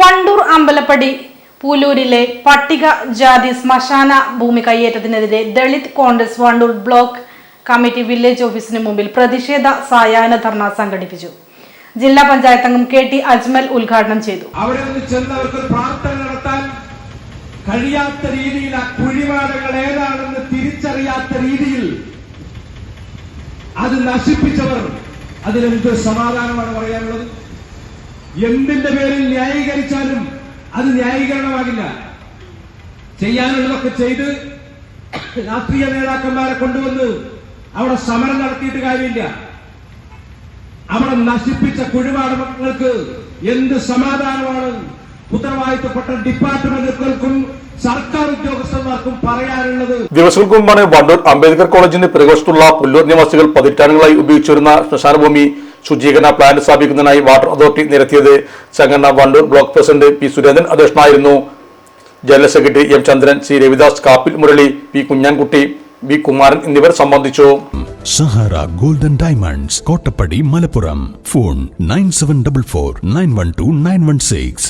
വണ്ടൂർ അമ്പലപ്പടി പൂലൂരിലെ പട്ടിക ജാതി ശ്മശാന ഭൂമി കയ്യേറ്റത്തിനെതിരെ Dalit Congress Wandoor block committee village ഓഫീസിന് മുമ്പിൽ പ്രതിഷേധ സായാഹ്ന ധർണ സംഘടിപ്പിച്ചു. ജില്ലാ പഞ്ചായത്ത് അംഗം കെ ടി അജ്മൽ ഉദ്ഘാടനം ചെയ്തു. പ്രാർത്ഥന നടത്താൻ കഴിയാത്ത രീതിയിൽ ആ കുഴിമാടകൾ ഏതാണെന്ന് തിരിച്ചറിയാത്ത രീതിയിൽ അത് നശിപ്പിച്ചവർ അതിലെന്ത് സമാധാനമാണ് പറയാനുള്ളത്? എന്തിന്റെ പേരിൽ ന്യായീകരിച്ചാലും അത് ന്യായീകരണമാകില്ല. ചെയ്യാനുള്ളതൊക്കെ ചെയ്ത് രാഷ്ട്രീയ നേതാക്കന്മാരെ കൊണ്ടുവന്ന് അവിടെ സമരം നടത്തിയിട്ട് കാര്യമില്ല. അവിടെ നശിപ്പിച്ച കുഴിമാടങ്ങൾക്ക് എന്ത് സമാധാനമാണ്? ഉത്തരവാദിത്തപ്പെട്ട ഡിപ്പാർട്ട്മെന്റുകൾക്കും സർക്കാർ ഉദ്യോഗസ്ഥന്മാർക്കും പറയാനുള്ളത് ദിവസങ്ങൾക്ക് മുമ്പാണ് വണ്ടൂർ അംബേദ്കർ കോളേജിന് പിറകുവശത്തുള്ള പുല്ലൂർ നിവാസികൾ പതിറ്റാണ്ടുകളായി ഉപയോഗിച്ചിരുന്ന ശ്മശാനഭൂമി ശുചീകരണ പ്ലാന്റ് സ്ഥാപിക്കുന്നതിനായി വാട്ടർ അതോറിറ്റി നിരത്തിയത് ചങ്ങണ്ണ Wandoor block president P Surendran അധ്യക്ഷനായിരുന്നു. General secretary M Chandran C Ravidas Kappil Murali P Kunjankutty V Kumaran എന്നിവർ സംബന്ധിച്ചു. Sahara golden diamonds Kottappadi Malappuram. Phone nine seven double four nine one two nine one six.